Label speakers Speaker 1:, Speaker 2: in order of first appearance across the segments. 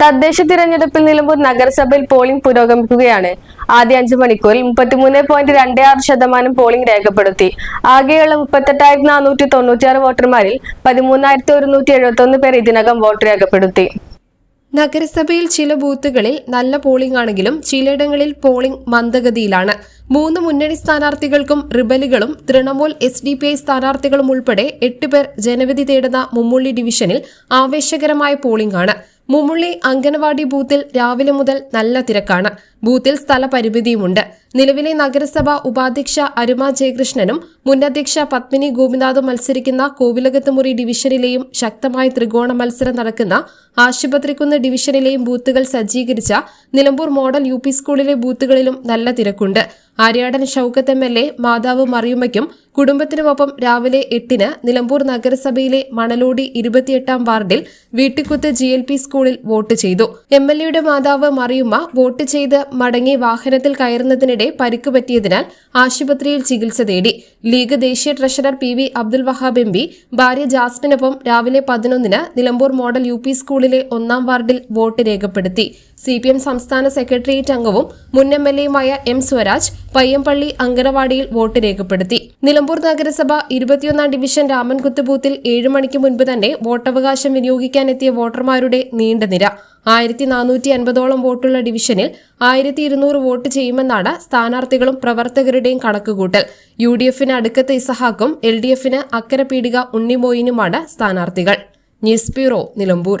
Speaker 1: തദ്ദേശ തിരഞ്ഞെടുപ്പിൽ നിലമ്പൂർ നഗരസഭയിൽ പോളിംഗ് പുരോഗമിക്കുകയാണ്. ആദ്യ അഞ്ചു മണിക്കൂറിൽ മുപ്പത്തിമൂന്ന് പോയിന്റ് രണ്ട് ആറ് ശതമാനം പോളിംഗ് രേഖപ്പെടുത്തി. ആകെയുള്ള മുപ്പത്തെട്ടായിരത്തി നാനൂറ്റി തൊണ്ണൂറ്റിയാറ് വോട്ടർമാരിൽ പതിമൂന്നായിരത്തി ഒരുന്നൂറ്റി എഴുപത്തി ഒന്ന് പേർ ഇതിനകം വോട്ട് രേഖപ്പെടുത്തി.
Speaker 2: നഗരസഭയിൽ ചില ബൂത്തുകളിൽ നല്ല പോളിംഗ് ആണെങ്കിലും ചിലയിടങ്ങളിൽ പോളിംഗ് മന്ദഗതിയിലാണ്. മൂന്ന് മുന്നണി സ്ഥാനാർത്ഥികൾക്കും റിബലുകളും Trinamool S D P I സ്ഥാനാർത്ഥികളും ഉൾപ്പെടെ എട്ട് പേർ ജനവിധി തേടുന്ന മുമ്മുള്ളി ഡിവിഷനിൽ ആവേശകരമായ പോളിംഗ് ആണ്. മുമ്മുള്ളി അംഗനവാടി ബൂത്തിൽ രാവിലെ മുതൽ നല്ല തിരക്കാണ്. ബൂത്തിൽ സ്ഥലപരിമിതിയുമുണ്ട് നിലവിലെ നഗരസഭ ഉപാധ്യക്ഷ അരുമ ജയകൃഷ്ണനും മുൻ അധ്യക്ഷ പത്മിനി ഗോപിനാഥും മത്സരിക്കുന്ന കോവിലകത്തുമുറി ഡിവിഷനിലെയും ശക്തമായ ത്രികോണ മത്സരം നടക്കുന്ന ആശുപത്രിക്കുന്ന് ഡിവിഷനിലെയും ബൂത്തുകൾ സജ്ജീകരിച്ച നിലമ്പൂർ മോഡൽ യു സ്കൂളിലെ ബൂത്തുകളിലും നല്ല തിരക്കുണ്ട്. Aryadan Shoukath M L A മാതാവ് മറിയുമ്മയ്ക്കും കുടുംബത്തിനുമൊപ്പം രാവിലെ എട്ടിന് നിലമ്പൂർ നഗരസഭയിലെ മണലോടി ഇരുപത്തിയെട്ടാം വാർഡിൽ വീട്ടിക്കുത്ത് ജി എൽ പി സ്കൂളിൽ വോട്ട് ചെയ്തു. എം എൽ എയുടെ മാതാവ് മറിയുമ്മ വോട്ട് ചെയ്ത് മടങ്ങി വാഹനത്തിൽ കയറുന്നതിനിടെ പരിക്ക് പറ്റിയതിനാൽ ആശുപത്രിയിൽ ചികിത്സ തേടി. ലീഗ് ദേശീയ treasurer P V Abdul Wahab M P ഭാര്യ ജാസ്മിനൊപ്പം രാവിലെ പതിനൊന്നിന് നിലമ്പൂർ മോഡൽ യു സ്കൂളിലെ ഒന്നാം വാർഡിൽ വോട്ട് രേഖപ്പെടുത്തി. സി പി എം സംസ്ഥാന സെക്രട്ടേറിയറ്റ് അംഗവും മുൻ എം എൽ എയുമായ എം സ്വരാജ് പയ്യമ്പള്ളി അങ്കനവാടിയിൽ വോട്ട് രേഖപ്പെടുത്തി. നിലമ്പൂർ നഗരസഭ ഇരുപത്തിയൊന്നാം ഡിവിഷൻ രാമൻകുത്ത് ബൂത്തിൽ ഏഴ് മണിക്ക് മുൻപ് തന്നെ വോട്ടവകാശം വിനിയോഗിക്കാനെത്തിയ വോട്ടർമാരുടെ നീണ്ട നിര. ആയിരത്തി നാനൂറ്റി അൻപതോളം വോട്ടുള്ള ഡിവിഷനിൽ ആയിരത്തി ഇരുന്നൂറ് വോട്ട് ചെയ്യുമെന്നാണ് സ്ഥാനാർത്ഥികളും പ്രവർത്തകരുടെയും കണക്കുകൂട്ടൽ. യു ഡി എഫിന് അടുക്കത്ത് ഇസഹാക്കും എൽ ഡി എഫിന് അക്കരപീടിക ഉണ്ണിമോയിനുമാണ് സ്ഥാനാർത്ഥികൾ. News bureau Nilambur.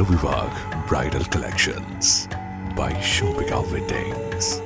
Speaker 3: Ravi Bridal Collections by Shobhika Weddings.